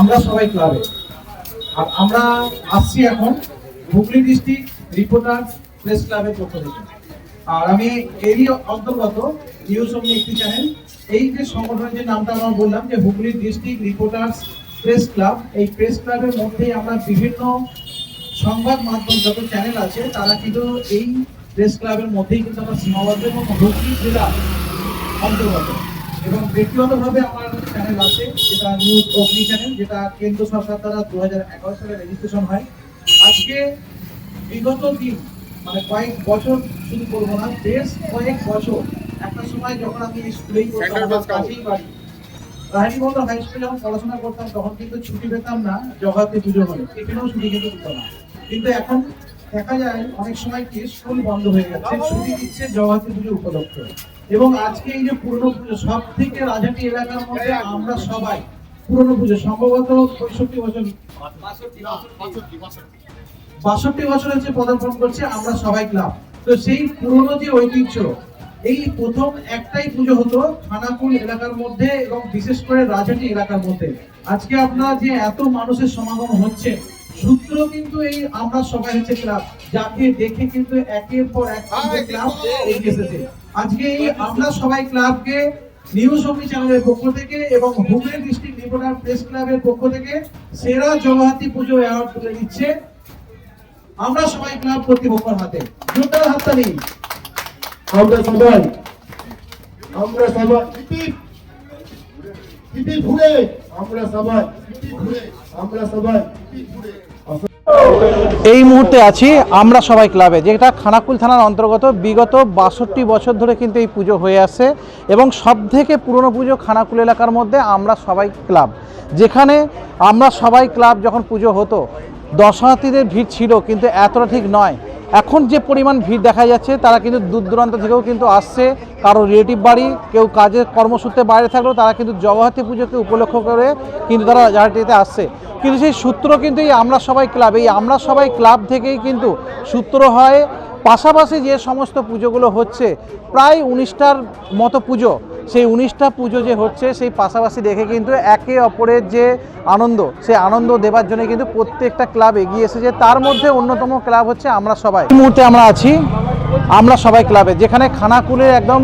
আমরা সবাই ক্লাবে আর আমরা আসছি এখন হুগলি ডিস্ট্রিক্ট রিপোর্টার প্রেস ক্লাবের পক্ষ থেকে। আর আমি এরই অন্তর্গত নিউজ অমনি একটি চ্যানেল এই যে সংগঠনের যে নামটা আমরা বললাম যে Hooghly district reporters press club এই প্রেস ক্লাবের মধ্যেই আমরা বিভিন্ন সংবাদ মাধ্যম যত চ্যানেল আছে, তারা কিন্তু এই প্রেস ক্লাবের মধ্যেই কিন্তু আমরা সীমাবদ্ধ এবং হুগলি জেলা অন্তর্গত। এবং ব্যক্তিগতভাবে আমার চ্যানেল আছে যেটা নিউজ অগ্নি চ্যানেল যেটা কেন্দ্র সরকার দ্বারা দু হাজার এগারো সালে রেজিস্ট্রেশন হয়। আজকে বিগত দিন মানে কয়েক বছর শুধু করব না বেশ কয়েক বছর। একটা সময় যখন আমি স্কুলেই পড়তাম আমার কাছেই বাড়ি। রাহিনীবন্ধ হাই স্কুলে যখন পড়াশোনা করতাম তখন কিন্তু ছুটি পেতাম না জগাতে পুজো হলে টিফিনেও ছুটি কিন্তু দিত না। কিন্তু এখন দেখা যায় অনেক সময় কি স্কুল বন্ধ হয়ে যাচ্ছে ছুটি দিচ্ছে জগাতে পুজো উপলক্ষে। এবং আজকে এই যে পুরনো পুজো সব থেকে রাজাটি এলাকার মধ্যে আমরা সবাই। পুরনো পুজো, সম্ভবত পঁয়ষট্টি বছর। বাষট্টি বছর হচ্ছে পদার্পণ করছে, আমরা সবাই ক্লাব। তো সেই পুরনো যে ঐতিহ্য, এই প্রথম একটাই পুজো হতো খানাকুল এলাকার মধ্যে এবং বিশেষ করে রাজাটি এলাকার মধ্যে। আজকে আপনার যে এত মানুষের সমাগম হচ্ছে সূত্র কিন্তু এই আমরা সবাই হচ্ছে ক্লাব যাকে দেখে কিন্তু একের পর এক ক্লাব এগিয়ে এসেছে আজকে এই আমরা সবাই ক্লাবকে নিউজ অফি চ্যানেলের পক্ষ থেকে এবং হুগলি ডিস্ট্রিক্ট রিপোর্টার প্রেস ক্লাবের পক্ষ থেকে সেরা জগহাতি পুজো অ্যাওয়ার্ড তুলে দিচ্ছে। আমরা সবাই ক্লাব কর্তৃপক্ষের হাতে। জোরদার হাততালি। আমরা সবাই আমরা সবাই ঘুরে। আমরা সবাই ঘুরে। আমরা সবাই ঘুরে। এই মুহূর্তে আছি আমরা সবাই ক্লাবে, যেটা খানাকুল থানার অন্তর্গত। বিগত বাষট্টি বছর ধরে কিন্তু এই পুজো হয়ে আসছে এবং সব থেকে পুরনো পুজো খানাকুল এলাকার মধ্যে আমরা সবাই ক্লাব। যেখানে আমরা সবাই ক্লাব যখন পুজো হতো, দর্শনার্থীদের ভিড় ছিল কিন্তু এতটা ঠিক নয়। এখন যে পরিমাণ ভিড় দেখা যাচ্ছে তারা কিন্তু দূর দূরান্ত থেকেও কিন্তু আসছে। কারও রিলেটিভ বাড়ি, কেউ কাজের কর্মসূত্রে বাইরে থাকলেও তারা কিন্তু জগহাতি পুজোকে উপলক্ষ করে কিন্তু তারা জাহাটিতে আসছে। কিন্তু সেই সূত্র কিন্তু এই আমরা সবাই ক্লাব এই আমরা সবাই ক্লাব থেকেই কিন্তু সূত্র হয়। পাশাপাশি যে সমস্ত পুজোগুলো হচ্ছে, প্রায় উনিশটার মতো পুজো, সেই উনিশটা পুজো যে হচ্ছে, সেই পাশাপাশি দেখে কিন্তু একে অপরের যে আনন্দ, সেই আনন্দ দেবার জন্য কিন্তু প্রত্যেকটা ক্লাব এগিয়ে এসেছে। তার মধ্যে অন্যতম ক্লাব হচ্ছে আমরা সবাই। এই মুহূর্তে আমরা আছি, আমরা সবাই ক্লাবে যেখানে খানাকুলের একদম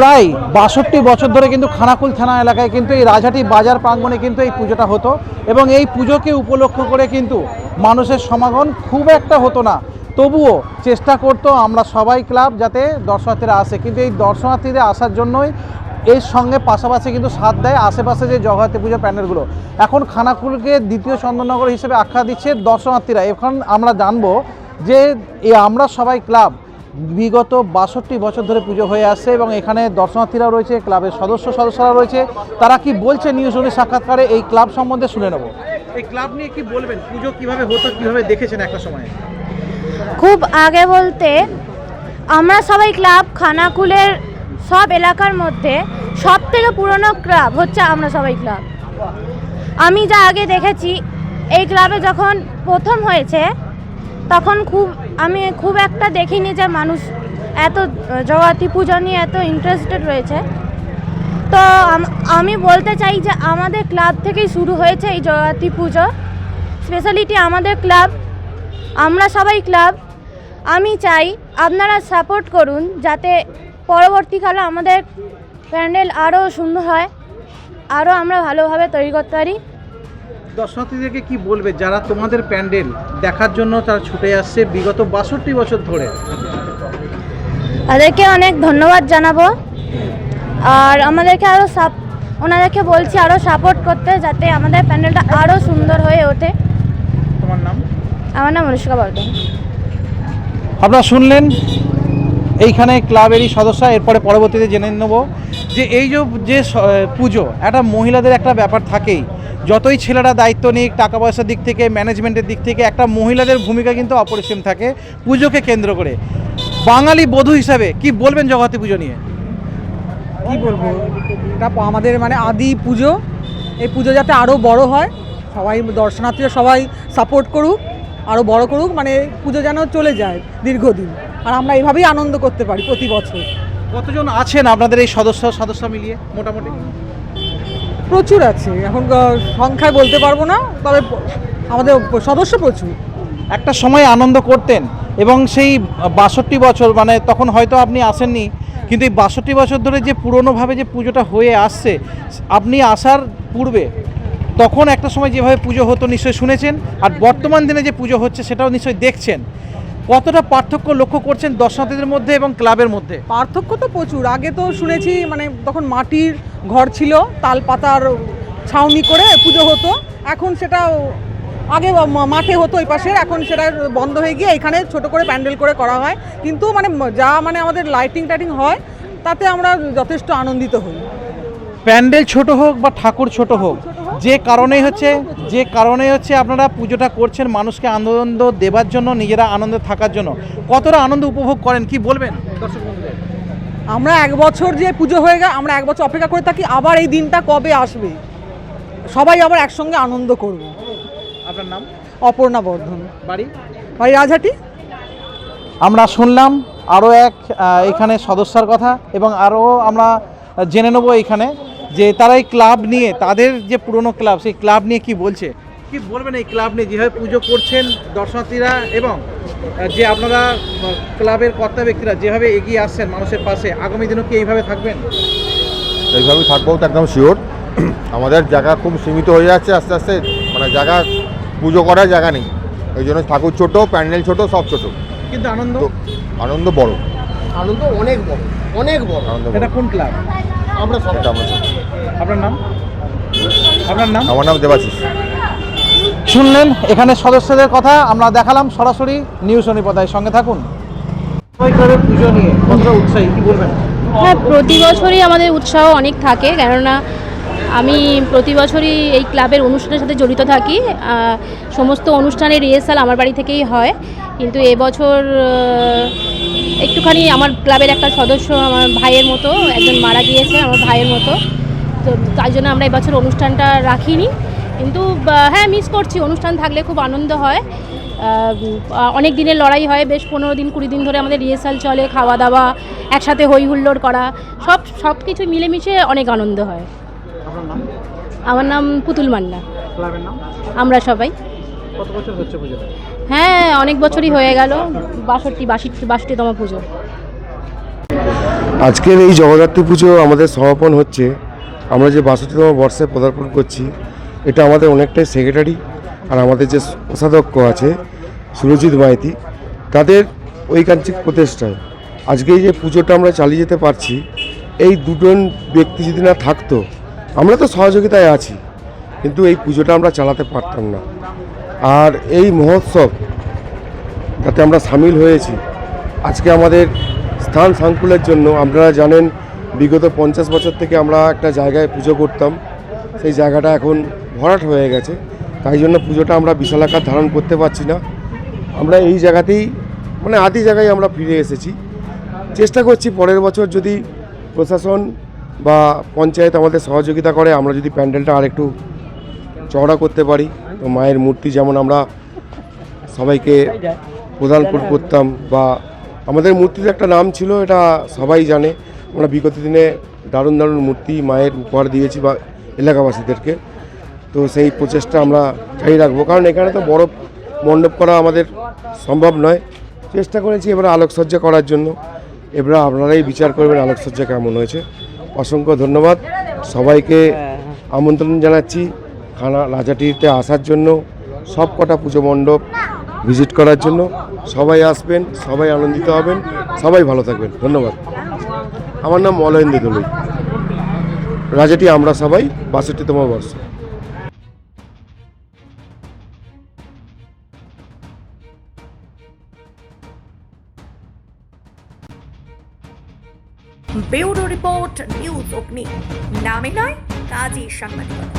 প্রায় বাষট্টি বছর ধরে কিন্তু খানাকুল থানা এলাকায় কিন্তু এই রাজহাটি বাজার প্রাঙ্গণে কিন্তু এই পুজোটা হতো এবং এই পুজোকে উপলক্ষ করে কিন্তু মানুষের সমাগম খুব একটা হতো না। তবুও চেষ্টা করতো আমরা সবাই ক্লাব যাতে দর্শনার্থীরা আসে। কিন্তু এই দর্শনার্থীদের আসার জন্যই এর সঙ্গে পাশাপাশি কিন্তু সাথ দেয় আশেপাশে যে জগন্নাথ পুজো প্যান্ডেলগুলো এখন খানাকুলকে দ্বিতীয় চন্দননগর হিসেবে আখ্যা দিচ্ছে দর্শনার্থীরা। এখন আমরা জানব যে আমরা সবাই ক্লাব বিগত বাষট্টি বছর ধরে পুজো হয়ে আসছে এবং এখানে দর্শনার্থীরা রয়েছে ক্লাবের সদস্য সদস্যরা রয়েছে। তারা কি বলছে নিউজ ওলি সাক্ষাৎকারে? এই ক্লাব সম্বন্ধে শুনে নেব। এই ক্লাব নিয়ে কি বলবেন? পুজো কীভাবে হতো কীভাবে দেখেছেন একটা সময়? খুব আগে বলতে আমরা সবাই ক্লাব খানাকুলের সব এলাকার মধ্যে সব থেকে পুরনো ক্লাব হচ্ছে আমরা সবাই ক্লাব। আমি যা আগে দেখেছি এই ক্লাবে যখন প্রথম হয়েছে তখন খুব আমি খুব একটা দেখিনি যে মানুষ এত জগতী পুজো নিয়ে এত ইন্টারেস্টেড রয়েছে। তো আমি বলতে চাই যে আমাদের ক্লাব থেকেই শুরু হয়েছে এই জগতী পুজো। স্পেশালিটি আমাদের ক্লাব আমরা সবাই ক্লাব আমি চাই আপনারা সাপোর্ট করুন যাতে পরবর্তীকালে আমাদের প্যান্ডেল আরও সুন্দর হয় আরও আমরা ভালোভাবে তৈরি করতে পারি। দর্শনার্থীদেরকে কি বলবে? যারা তোমাদের প্যান্ডেল দেখার জন্য তারা ছুটে আসছে বিগত বাষট্টি বছর ধরে। তাদেরকে অনেক ধন্যবাদ জানাব। আর আমাদেরকে আরও সাপ ওনাদেরকে বলছি আরও সাপোর্ট করতে যাতে আমাদের প্যান্ডেলটা আরও সুন্দর হয়ে ওঠে। তোমার নাম? আমার নাম অনুষ্কা বর্ধন আপনারা শুনলেন এইখানে ক্লাবেরই সদস্য এরপরে পরবর্তীতে জেনে নেব যে এই যে যে পুজো একটা মহিলাদের একটা ব্যাপার থাকেই। যতই ছেলেরা দায়িত্ব নিক টাকা পয়সার দিক থেকে ম্যানেজমেন্টের দিক থেকে একটা মহিলাদের ভূমিকা কিন্তু অপরিসীম থাকে পুজোকে কেন্দ্র করে। বাঙালি বধূ হিসাবে কি বলবেন জগতী পুজো নিয়ে? কি বলব? এটা আমাদের মানে আদি পুজো। এই পুজো যাতে আরও বড় হয় সবাই দর্শনার্থীরা সবাই সাপোর্ট করুক আরও বড় করুক মানে পুজো যেন চলে যায় দীর্ঘদিন। আর আমরা এইভাবেই আনন্দ করতে পারি প্রতি বছর। কতজন আছেন আপনাদের এই সদস্য সদস্য মিলিয়ে মোটামুটি? প্রচুর আছে। এখন সংখ্যায় বলতে পারব না, তবে আমাদের সদস্য প্রচুর। একটা সময় আনন্দ করতেন এবং সেই বাষট্টি বছর মানে তখন হয়তো আপনি আসেননি, কিন্তু এই বাষট্টি বছর ধরে যে পুরনোভাবে যে পুজোটা হয়ে আসছে, আপনি আসার পূর্বে তখন একটা সময় যেভাবে পুজো হতো নিশ্চয়ই শুনেছেন, আর বর্তমান দিনে যে পুজো হচ্ছে সেটাও নিশ্চয়ই দেখছেন। কতটা পার্থক্য লক্ষ্য করছেন দর্শনার্থীদের মধ্যে এবং ক্লাবের মধ্যে? পার্থক্য তো প্রচুর। আগে তো শুনেছি মানে তখন মাটির ঘর ছিল তাল পাতার ছাউনি করে পুজো হতো। এখন সেটা আগে মাঠে হতো ওই পাশে এখন সেটা বন্ধ হয়ে গিয়ে এখানে ছোট করে প্যান্ডেল করে করা হয়। কিন্তু মানে যা মানে আমাদের লাইটিং টাইটিং হয় তাতে আমরা যথেষ্ট আনন্দিত হই। প্যান্ডেল ছোট হোক বা ঠাকুর ছোট হোক যে কারণেই হচ্ছে যে কারণে হচ্ছে আপনারা পুজোটা করছেন মানুষকে আনন্দ দেবার জন্য নিজেরা আনন্দে থাকার জন্য। কতটা আনন্দ উপভোগ করেন কি বলবেন? দর্শক আমরা এক বছর যে পুজো হয়ে গেল আমরা এক বছর অপেক্ষা করে থাকি আবার এই দিনটা কবে আসবে? সবাই আবার একসঙ্গে আনন্দ করব। আপনার নাম? অপর্ণা বর্ধন। বাড়ি? বাড়ি রাজহাটি। আমরা শুনলাম আরও এক এখানে সদস্যার কথা এবং আরও আমরা জেনে নেব এখানে। যে তারা এই ক্লাব নিয়ে তাদের যে পুরনো ক্লাব সেই ক্লাব নিয়ে কি বলছে? কি বলবেন এই ক্লাব নিয়ে? যেভাবে পুজো করছেন দর্শনার্থীরা এবং যে আপনারা ক্লাবের কর্তা ব্যক্তিরা যেভাবে এগিয়ে আসছেন মানুষের পাশে আগামী দিনও কি এইভাবে থাকবেন? এইভাবেই থাকব তো একদম শিওর আমাদের জায়গা খুব সীমিত হয়ে যাচ্ছে আস্তে আস্তে মানে জায়গা পুজো করার জায়গা নেই। এই জন্য ঠাকুর ছোট প্যান্ডেল ছোট সব ছোট। কিন্তু আনন্দ? আনন্দ বড়। আনন্দ অনেক বড় অনেক বড়। আনন্দ এটা কোন ক্লাব? আমরা সব। আপনার নাম? আপনার নাম? আমার নাম দেবাশিস। শুনলেন এখানে সদস্যদের কথা আমরা দেখালাম সরাসরি নিউজ অনিপদায়। সঙ্গে থাকুন। পুজো নিয়ে কতটা উৎসাহী কি বলবেন? হ্যাঁ প্রতি বছরই আমাদের উৎসাহ অনেক থাকে কেননা আমি প্রতি বছরই এই ক্লাবের অনুষ্ঠানের সাথে জড়িত থাকি। সমস্ত অনুষ্ঠানের রিহার্সাল আমার বাড়ি থেকেই হয় কিন্তু এবছর একটুখানি আমার ক্লাবের একটা সদস্য আমার ভাইয়ের মতো একজন মারা গিয়েছে আমার ভাইয়ের মতো। তো তাই জন্য আমরা এবছর অনুষ্ঠানটা রাখিনি। কিন্তু হ্যাঁ মিস করছি। অনুষ্ঠান থাকলে খুব আনন্দ হয়। অনেক দিনের লড়াই হয়। বেশ পনেরো দিন কুড়ি দিন ধরে আমাদের রিহার্সাল চলে খাওয়া দাওয়া একসাথে হই হুল্লোড় করা। সব সব কিছু মিলেমিশে অনেক আনন্দ হয়। আমার নাম পুতুল মান্না। নাম? আমরা সবাই। কত বছর হচ্ছে হ্যাঁ অনেক বছরই হয়ে গেল। বাষট্টি বাষট্টি বাষট্টিতম পুজো। আজকের এই জগদ্ধাত্রী পুজো আমাদের সমাপন হচ্ছে। আমরা যে বাষট্টিতম বর্ষে পদার্পণ করছি এটা আমাদের অনেকটাই সেক্রেটারি আর আমাদের যে কোষাধ্যক্ষ আছে সুরজিৎ মাইতি তাদের ঐকান্তিক প্রচেষ্টায় আজকে এই যে পুজোটা আমরা চালিয়ে যেতে পারছি এই দুজন ব্যক্তি যদি না থাকতো আমরা তো সহযোগিতায় আছি কিন্তু এই পুজোটা আমরা চালাতে পারতাম না। আর এই মহোৎসব তাতে আমরা সামিল হয়েছি, আজকে আমাদের স্থান সাংকুলের জন্য আপনারা জানেন বিগত পঞ্চাশ বছর থেকে আমরা একটা জায়গায় পুজো করতাম, সেই জায়গাটা এখন ভরাট হয়ে গেছে, তাই জন্য পুজোটা আমরা বিশাল আকার ধারণ করতে পারছি না। আমরা এই জায়গাতেই মানে আদি জায়গায় আমরা ফিরে এসেছি। চেষ্টা করছি পরের বছর যদি প্রশাসন বা পঞ্চায়েত আমাদের সহযোগিতা করে, আমরা যদি প্যান্ডেলটা আরেকটু চওড়া করতে পারি। তো মায়ের মূর্তি যেমন আমরা সবাইকে প্রদান কর- করতাম বা আমাদের মূর্তির একটা নাম ছিল, এটা সবাই জানে। আমরা বিগত দিনে দারুণ দারুণ মূর্তি মায়ের উপহার দিয়েছি বা এলাকাবাসীদেরকে। তো সেই প্রচেষ্টা আমরা জারি রাখব। কারণ এখানে তো বড় মণ্ডপ করা আমাদের সম্ভব নয়। চেষ্টা করেছি এবারে আলোকসজ্জা করার জন্য। এবার আপনারাই বিচার করবেন আলোকসজ্জা কেমন হয়েছে। অসংখ্য ধন্যবাদ। সবাইকে আমন্ত্রণ জানাচ্ছি। খানা রাজাটিতে আসার জন্য সব কটা পুজো মণ্ডপ ভিজিট করার জন্য সবাই আসবেন, সবাই আনন্দিত হবেন, সবাই ভালো থাকবেন। ধন্যবাদ। আমার নাম মলয়েন্দ্র দলুই। রাজাটি আমরা সবাই, বাষট্টিতম বর্ষ। ব্যুরো রিপোর্ট, নিউজ অগ্নি। নামে নয়, কাজী সাংবাদিকতা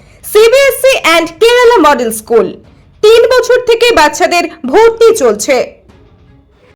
CBSE and Kerala model school. তিন বছর থেকে বাচ্চাদের ভর্তি চলছে।